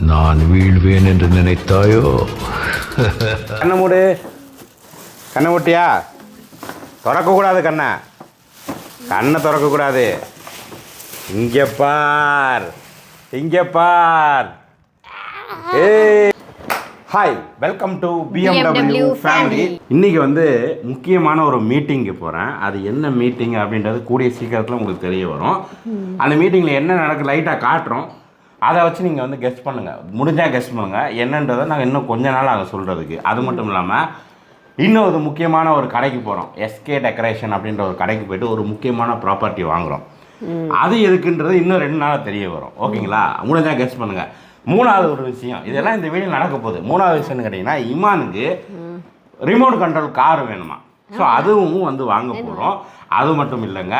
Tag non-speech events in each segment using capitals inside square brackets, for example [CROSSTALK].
நான் வீழ்வேன் என்று நினைத்தாயோ? கண்ணை மூடு கண்ணை மூட்டியா திறக்கக்கூடாது கண்ணை. கண்ணை திறக்கக்கூடாது. இங்கே பார். இங்கே பார். ஏய். Hi welcome to BMW family இன்னைக்கு வந்து முக்கியமான ஒரு மீட்டிங்க்கு போகிறேன் அது என்ன மீட்டிங் அப்படின்றது கூடிய சீக்கிரத்தில் உங்களுக்கு தெரிய வரும். அந்த மீட்டிங்கில் என்ன நடக்கு லைட்டாக காட்டுறோம். அதை வச்சு நீங்கள் வந்து கெஸ்ட் பண்ணுங்கள் முடிஞ்சால் கெஸ்ட் பண்ணுங்கள் என்னன்றதை நாங்கள் இன்னும் கொஞ்ச நாள் ஆகும் சொல்கிறதுக்கு அது மட்டும் இல்லாமல் இன்னும் ஒரு முக்கியமான ஒரு கடைக்கு போகிறோம் எஸ்கே டெக்கரேஷன் அப்படின்ற ஒரு கடைக்கு போயிட்டு ஒரு முக்கியமான ப்ராப்பர்ட்டி வாங்குறோம். அது எதுக்குன்றது இன்னும் ரெண்டு நாளாக தெரிய வரும். ஓகேங்களா? முடிஞ்சா கெஸ்ட் பண்ணுங்க. மூணாவது ஒரு விஷயம். இதெல்லாம் இந்த வீடியோ நடக்க போகுது. மூணாவது விஷயம்னு கேட்டிங்கன்னா இமானுக்கு ரிமோட் கண்ட்ரோல் கார் வேணுமா. ஸோ அதுவும் வந்து வாங்க போகிறோம் அது மட்டும் இல்லைங்க.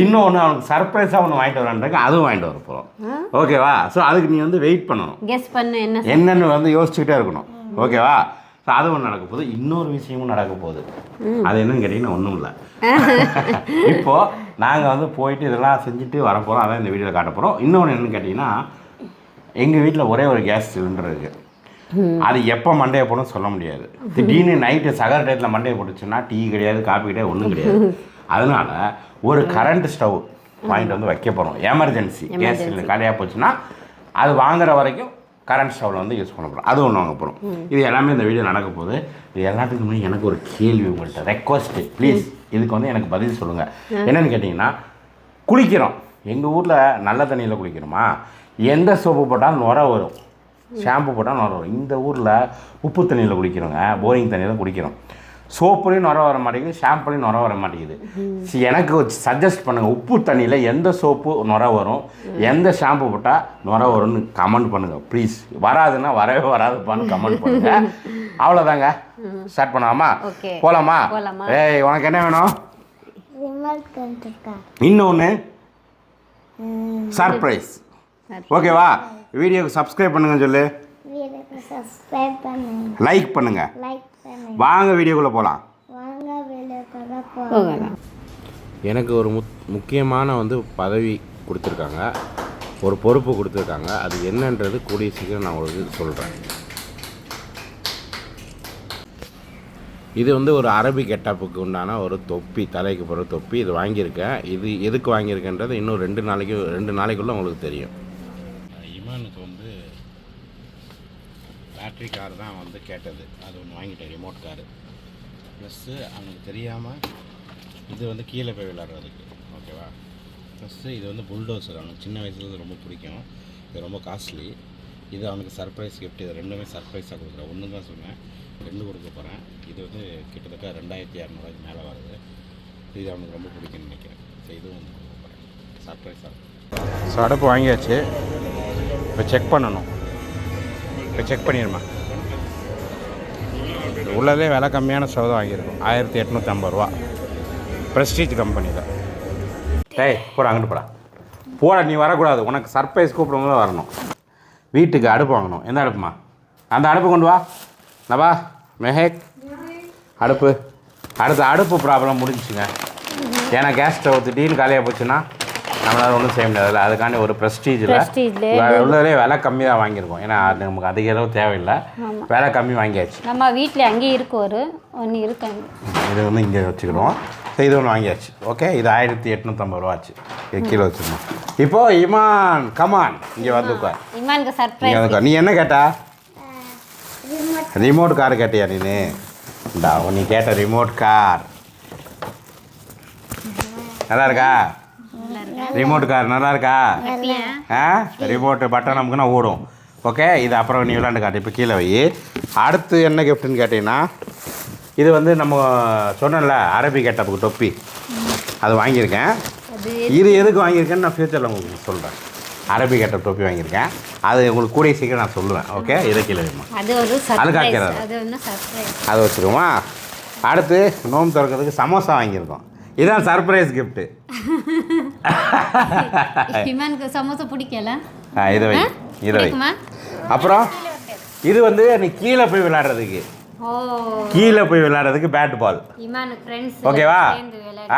இன்னொன்று அவனுக்கு சர்ப்ரைஸாக ஒன்று வாங்கிட்டு வரான்றாங்க. அதுவும் வாங்கிட்டு வர போகிறோம் ஓகேவா ஸோ அதுக்கு நீ வந்து வெயிட் பண்ணணும். கெஸ் பண்ணு என்ன என்னன்னு வந்து யோசிச்சுக்கிட்டே இருக்கணும். ஓகேவா ஸோ அது ஒன்று நடக்க போகுது. இன்னொரு விஷயமும் நடக்க போகுது. அது என்னன்னு கேட்டிங்கன்னா ஒன்றும் இல்லை. [LAUGHS] இப்போ நாங்கள் வந்து போயிட்டு இதெல்லாம் செஞ்சுட்டு வரப்போகிறோம் அதான் இந்த வீடியோவில் காட்ட போகிறோம் இன்னொன்று என்னன்னு கேட்டிங்கன்னா எங்கள் வீட்டில் ஒரே ஒரு கேஸ் சிலிண்டர் இருக்குது அது எப்போ மண்டையை போடும் சொல்ல முடியாது. திடீர்னு நைட்டு சகர டயத்தில் மண்டையை போட்டுச்சுன்னா டீ கிடையாது காப்பி கிடையாது ஒன்றும் கிடையாது. [LAUGHS] அதனால ஒரு கரண்ட் ஸ்டவ் வாங்கிட்டு வந்து வைக்க போகிறோம் எமர்ஜென்சி கேஸ் சிலிண்டர் காலியாக போச்சுன்னா அது வாங்குற வரைக்கும் கரண்ட் ஸ்டவ்வில் வந்து யூஸ் பண்ண போகிறோம் அது ஒன்று வாங்க போகிறோம் இது எல்லாமே இந்த வீடியோ நடக்க போகுது. இது எல்லாத்துக்கும் முன்னாடி எனக்கு ஒரு கேள்வி உங்கள்கிட்ட ரெக்வஸ்ட்டு ப்ளீஸ் இதுக்கு வந்து எனக்கு பதில் சொல்லுங்கள் என்னன்னு கேட்டிங்கன்னா குளிக்கிறோம். எங்கள் ஊரில் நல்ல தண்ணியில் குளிக்கிறோமா? எந்த சோப்பு போட்டாலும் நுர வரும். ஷாம்பு போட்டால் நுர வரும். இந்த ஊரில் உப்பு தண்ணியில் குளிக்கிறோங்க. போரிங் தண்ணியில் குளிக்கிறோம். சோப்புலையும் நுர வர மாட்டேங்குது ஷாம்புலையும் நுர வர மாட்டேங்குது. சரி, எனக்கு சஜஸ்ட் பண்ணுங்கள் உப்பு தண்ணியில் எந்த சோப்பு நுர வரும் எந்த ஷாம்பு போட்டால் நுர வரும்னு கமெண்ட் பண்ணுங்கள் ப்ளீஸ் வராதுன்னா வரவே வராதுப்பான்னு கமெண்ட் பண்ணுங்கள் [LAUGHS] அவ்வளோதாங்க ஸ்டார்ட் பண்ணலாமா. போகலாமா போலாமா? ஏய் உனக்கு என்ன வேணும்? இன்னொன்று சர்ப்ரைஸ் ஓகேவா? வீடியோக்கு சப்ஸ்கிரைப் பண்ணுங்கன்னு சொல்லு. வீடியோக்கு சப்ஸ்கிரைப் பண்ணுங்க. லைக் பண்ணுங்க. லைக் வாங்க வீடியோக்குள்ளே போகலாம் வாங்க வீடியோக்குள்ள போ போகலாம் எனக்கு ஒரு முக் முக்கியமான வந்து பதவி கொடுத்துருக்காங்க. ஒரு பொறுப்பு கொடுத்துருக்காங்க. அது என்னன்றது கூடிய சீக்கிரம் நான் உங்களுக்கு சொல்கிறேன் இது வந்து ஒரு அரபி கெட்டப்புக்கு உண்டான ஒரு தொப்பி தலைக்கு போகிற தொப்பி. இது வாங்கியிருக்கேன். இது எதுக்கு வாங்கியிருக்கேன்றது இன்னும் ரெண்டு நாளைக்கு ரெண்டு நாளைக்குள்ளே உங்களுக்கு தெரியும் இமானுக்கு வந்து பேட்ரி கார் தான் வந்து கேட்டது. அது ஒன்று வாங்கிட்டேன் ரிமோட் காரு ப்ளஸ்ஸு அவனுக்கு தெரியாமல் இது வந்து கீழே போய் விளையாடுறதுக்கு. ஓகேவா ப்ளஸ்ஸு இது வந்து புல்டோசர் அவனுக்கு சின்ன வயசுலேருந்து ரொம்ப பிடிக்கும். இது ரொம்ப காஸ்ட்லி இது அவனுக்கு சர்ப்ரைஸ் கிஃப்ட் இது ரெண்டுமே சர்ப்ரைஸாக கொடுக்குறேன். ஒன்று தான் சொன்னேன். ரெண்டு கொடுக்க போகிறேன் இது வந்து கிட்டத்தட்ட ரெண்டாயிரத்தி இரநூறுவாய்க்கு மேலே வருது. இது அவனுக்கு ரொம்ப பிடிக்கும்னு நினைக்கிறேன். ஸோ இதுவும் வந்து கொடுக்க போகிறேன் சர்ப்ரைஸாக ஸோ அடுப்பு வாங்கியாச்சு. இப்போ செக் பண்ணணும். இப்போ செக் பண்ணிடுமா. உள்ளதே விலை கம்மியான ஸ்டவ் தான் வாங்கியிருக்கோம். ஆயிரத்தி எட்நூற்றி ஐம்பது ரூபா. ப்ரெஸ்டீஜ் கம்பெனியில் டேய் போடா அங்கிட்டு போடா. போடா நீ வரக்கூடாது. உனக்கு சர்ப்ரைஸ் கூப்பிடும்போது வரணும். வீட்டுக்கு அடுப்பு வாங்கணும். எந்த அடுப்புமா? அந்த அடுப்பு கொண்டு வா. நவா மெஹேக். அடுப்பு. அடுத்த அடுப்பு ப்ராப்ளம் முடிஞ்சுங்க ஏன்னா கேஸ் ஸ்டவ் திடீர்னு காலியாக போச்சுன்னா நம்மளால ஒன்றும் செய்ய முடியாதுல்ல அதுக்காண்டி ஒரு ப்ரெஸ்டீஜில் உள்ளதுலேயே விலை கம்மி தான் வாங்கியிருக்கோம். ஏன்னா அது நமக்கு அதிக அளவு தேவையில்லை. விலை கம்மி வாங்கியாச்சு. நம்ம வீட்டில் அங்கேயே இருக்கு ஒரு ஒன்று இருக்காங்க இது வந்து இங்கே வச்சுக்கிடுவோம் ஸோ இது ஒன்று வாங்கியாச்சு. ஓகே இது ஆயிரத்தி எட்நூற்றம்பது ரூபா ஆச்சு. இது கீழே வச்சுருந்தோம். இப்போ இமான் கமான் இங்கே வந்து உட்கார். இமானுக்கு சர்ப்ரைஸ். நீ என்ன கேட்டா? ரிமோட் கார் கேட்டியா நீ இந்தா நீ கேட்ட ரிமோட் கார் நல்லா இருக்கா? ரிமோட் கார் நல்லா இருக்கா? ஆ? ரிமோட்டு பட்டன் நமக்குன்னா ஓடும். ஓகே இது அப்புறம் நீ விளாண்டு காட்டு. இப்போ கீழே வை. அடுத்து என்ன கிஃப்ட்டுன்னு கேட்டிங்கன்னா இது வந்து நம்ம சொன்னேன்ல அரபி கெட்டப்புக்கு தொப்பி. அது வாங்கியிருக்கேன். இது எதுக்கு வாங்கியிருக்கேன்னு நான் ஃப்யூச்சரில் உங்களுக்கு சொல்கிறேன் அரபி கெட்டப் தொப்பி வாங்கியிருக்கேன். அது உங்களுக்கு கூடிய சீக்கிரம் நான் சொல்லுவேன். ஓகே இதை கீழே வைமா அது ஒரு. அது அதை வச்சுருவோமா அடுத்து நோம்பு திறக்கிறதுக்கு சமோசா வாங்கியிருக்கோம். இதான் சர்ப்ரைஸ் கிஃப்ட்டு இமானுக்கு சமோசா பிடிக்கல. இதை வை இதை வை. அப்புறம் இது வந்து நீ கீழே போய் விளையாடுறதுக்கு. ஓ. கீழே போய் விளையாடுறதுக்கு பேட் பால் ஓகேவா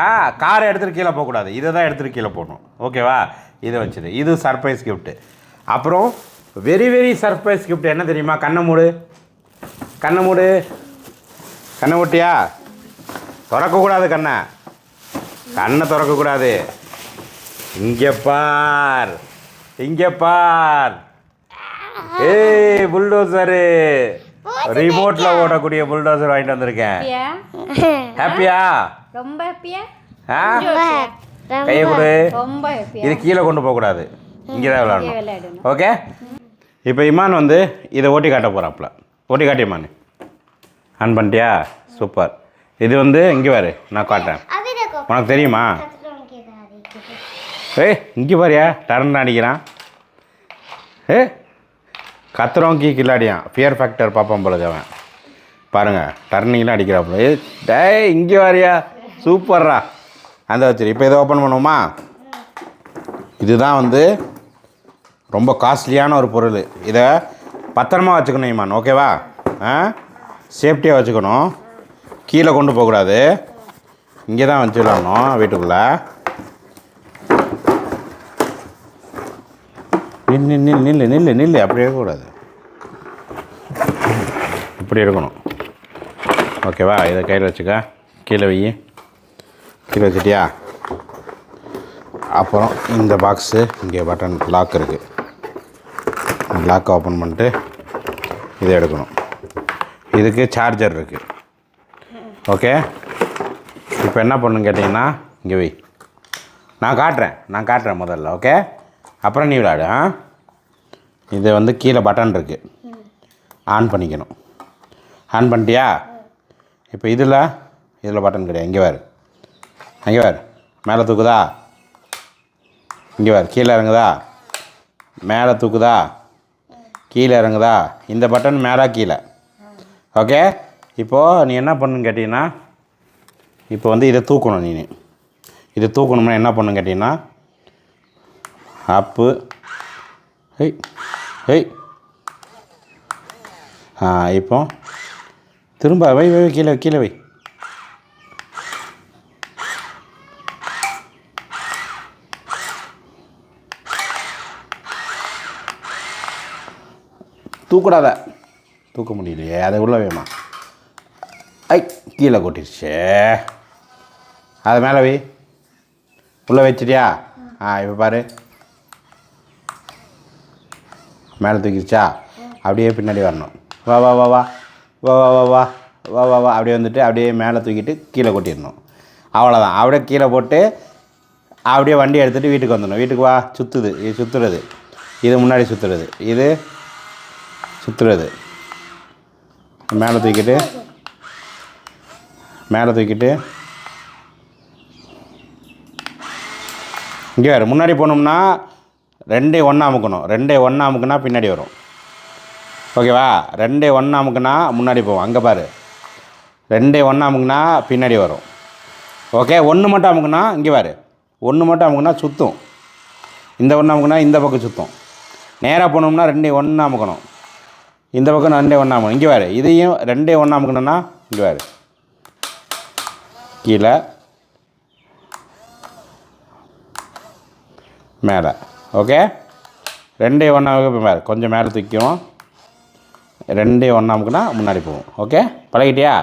ஆ காரை எடுத்துகிட்டு கீழே போகக்கூடாது. இதை தான் எடுத்துகிட்டு கீழே போகணும். ஓகேவா இதை வச்சுது இது சர்ப்ரைஸ் கிஃப்ட்டு அப்புறம் வெரி வெரி சர்ப்ரைஸ் gift என்ன தெரியுமா? கண்ணை மூடு. கண்ணை மூடு. கண்ணை மூட்டியா? திறக்கக்கூடாது கண்ணை. கண்ணை திறக்கக்கூடாது. இங்கே பார். இங்கே பார். ஏய் புல்டோசரு. ரிமோட்டில் ஓடக்கூடிய புல்டோசர் வாங்கிட்டு வந்திருக்கேன். ஹாப்பியா? ரொம்ப ஹாப்பியா? கையை கொடு. ரொம்ப ஹாப்பியா? இது கீழே கொண்டு போகக்கூடாது. இங்கே தான் விளாடணும் விளையாடணும். ஓகே? இப்போ இமான் வந்து இதை ஓட்டி காட்ட போகிறாப்புல ஓட்டி காட்டு இமான். ஆன் பண்ணிட்டியா? சூப்பர். இது வந்து இங்கே பாரு நான் காட்டுறேன். அபிடக்கோ உனக்கு தெரியுமா? ஏய் இங்கே பாரியா. டர்ன் அடிக்கிறான். ஏ கத்துறவங்க கீ கில்லாடியான். ஃபியர் ஃபேக்டர் பார்ப்பான் பொழுது அவன். பாருங்கள் டர்னிங்லாம் அடிக்கிறாப்புல ஏ டேய் இங்கே வாரியா. சூப்பர்ரா. அந்த வச்சிரு. இப்போ இதை ஓப்பன் பண்ணுவோமா? இதுதான் வந்து ரொம்ப காஸ்ட்லியான ஒரு பொருள். இதை பத்திரமா வச்சுக்கணும் இமான். ஓகேவா ஆ? சேஃப்டியாக வச்சுக்கணும். கீழே கொண்டு போகக்கூடாது. இங்கே தான் வச்சு விளாடணும் வீட்டுக்குள்ளே நில்லு நில்லு நில்லு நில்லு நில்லு அப்படியே இருக்கக்கூடாது. இப்படி இருக்கணும் ஓகேவா இதை கையில் வச்சுக்க. கீழே வை. கீழே வச்சிட்டியா? அப்புறம் இந்த பாக்ஸு இங்கே பட்டன் லாக் இருக்குது லாக் ஓப்பன் பண்ணிட்டு இதை எடுக்கணும். இதுக்கு சார்ஜர் இருக்குது ஓகே இப்போ என்ன பண்ணணும் கேட்டிங்கன்னா இங்கே வை. நான் காட்டுறேன் நான் காட்டுறேன் முதல்ல ஓகே அப்புறம் நீ விளையாடு ஆ? இது வந்து கீழே பட்டன் இருக்குது ஆன் பண்ணிக்கணும். ஆன் பண்ணிட்டியா? இப்போ இதில் இதில் பட்டன் கிடையாது. இங்கே வேறு அங்கே வேறு மேலே தூக்குதா? இங்கே வேறு கீழே இறங்குதா? மேலே தூக்குதா? கீழே இறங்குதா? இந்த பட்டன் மேலே கீழே. ஓகே இப்போது நீ என்ன பண்ணுன்னு கேட்டிங்கன்னா இப்போ வந்து இதை தூக்கணும் நீ இதை தூக்கணும்னா என்ன பண்ணுன்னு கேட்டிங்கன்னா அப்பு ஹெய் ஹெய் ஆ இப்போ திரும்ப வை வை கீழே கீழே வை. தூக்கூடாத. தூக்க முடியலையே அதை உள்ள வேமா ஐ கீழே கொட்டிருச்சு. அது மேலே வை. உள்ளே வச்சிட்டியா? ஆ இப்போ பாரு. மேலே தூக்கிடுச்சா அப்படியே பின்னாடி வரணும். வா வா வா வா. வா வா வா வா. வா வா வா. அப்படியே வந்துட்டு அப்படியே மேலே தூக்கிட்டு கீழே கொட்டிடணும். அவ்வளோதான் அப்படியே கீழே போட்டு அப்படியே வண்டி எடுத்துகிட்டு வீட்டுக்கு வந்துடணும். வீட்டுக்கு வா. சுற்றுது இது சுற்றுறது இது முன்னாடி சுற்றுறது இது சுற்றுறது மேலே தூக்கிட்டு மேலே தூக்கிட்டு. இங்கே வேறு முன்னாடி போனோம்னா ரெண்டே ஒன்றா அமுக்கணும். ரெண்டே ஒன்றா அமுக்குனா பின்னாடி வரும். ஓகேவா ரெண்டே ஒன்றா அமுக்குனா முன்னாடி போவோம். அங்கே பாரு. ரெண்டே ஒன்றா அமுக்குனா பின்னாடி வரும். ஓகே ஒன்று மட்டும் அமுக்குனா இங்கே பாரு. ஒன்று மட்டும் அமுக்குனா சுற்றும் இந்த ஒன்று அமுக்குனா இந்த பக்கம் சுற்றும் நேராக போனோம்னா ரெண்டே ஒன்றா அமுக்கணும். இந்த பக்கம் ரெண்டே ஒன்றா அமுக்கணும். இங்கே வேறு இதையும் ரெண்டே ஒன்றா அமுக்கணும்னா இங்கே வேறு கீழே. மேலே. ஓகே? ரெண்டே ஒன்றா மேலே. கொஞ்சம் மேலே தூக்கிக்கும் ரெண்டே ஒன்றா அமுக்குனா முன்னாடி போகும் ஓகே? பழகிட்டியா?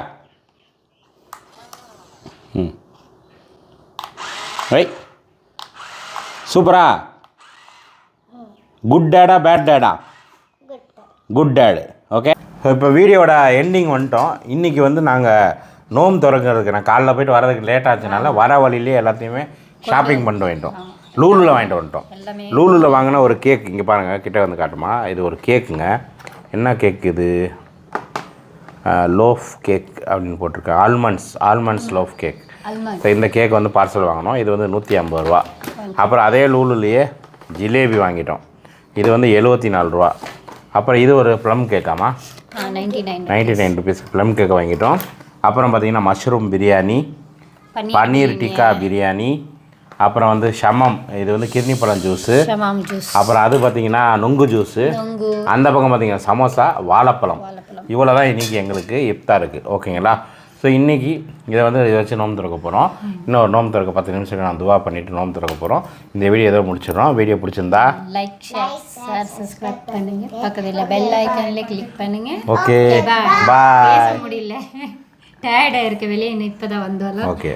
ம். ரை சூப்பரா? Good data bad data good data okay? இப்போ வீடியோட எண்டிங் வந்துட்டோம். இன்றைக்கி வந்து நாங்கள் நோம் திறக்கிறதுக்கு நான் காலைல போயிட்டு வரதுக்கு லேட் ஆச்சுனால வர வழியிலே எல்லாத்தையுமே ஷாப்பிங் பண்ணிட்டு வந்துட்டோம். லூலில் வாங்கிட்டு வந்துட்டோம். லூலில் வாங்கின ஒரு கேக் இங்கே பாருங்கள் கிட்ட வந்து காட்டுமா. இது ஒரு கேக்குங்க என்ன கேக் இது? லோஃப் கேக் அப்படின்னு போட்டிருக்கு. Almonds almonds loaf cake so இந்த கேக் வந்து பார்சல் வாங்கினோம். இது வந்து நூற்றி ஐம்பது ரூபா. அப்புறம் அதே லூலுலேயே ஜிலேபி வாங்கிட்டோம். இது வந்து எழுபத்தி நாலு ரூபா. அப்புறம் இது ஒரு ப்ளம் கேக்காமா நைன்டி நைன் ருபீஸ் ப்ளம் கேக்கை வாங்கிட்டோம். அப்புறம் பார்த்தீங்கன்னா மஷ்ரூம் பிரியாணி பன்னீர் டிக்கா பிரியாணி அப்புறம் வந்து ஷமம் இது வந்து கிர்னி பழம் ஜூஸு ஷமாம் ஜூஸ் அப்புறம் அது பார்த்தீங்கன்னா நுங்கு ஜூஸு நொங்கு. அந்த பக்கம் பார்த்தீங்கன்னா சமோசா வாழைப்பழம். இவ்வளோ தான் இன்றைக்கி எங்களுக்கு இஃப்தாருக்கு ஓகேங்களா? ஸோ இன்றைக்கி இதை வந்து இதை வச்சு நோம்பு திறக்க போகிறோம் இன்னொரு நோம்பு திறக்க பத்து நிமிஷம் நான் துவா பண்ணிவிட்டு நோம்பு திறக்க போகிறோம் இந்த வீடியோ ஏதோ முடிச்சிடுறோம். வீடியோ பிடிச்சிருந்தா லைக் ஷேர் சப்ஸ்கிரைப் பண்ணுங்க. பக்கத்தில் பெல் ஐக்கான்ல கிளிக் பண்ணுங்க. ஓகே பாய் முடியல. டயர்டாக இருக்க வெளியே இப்போதான் வந்தாலும் ஓகே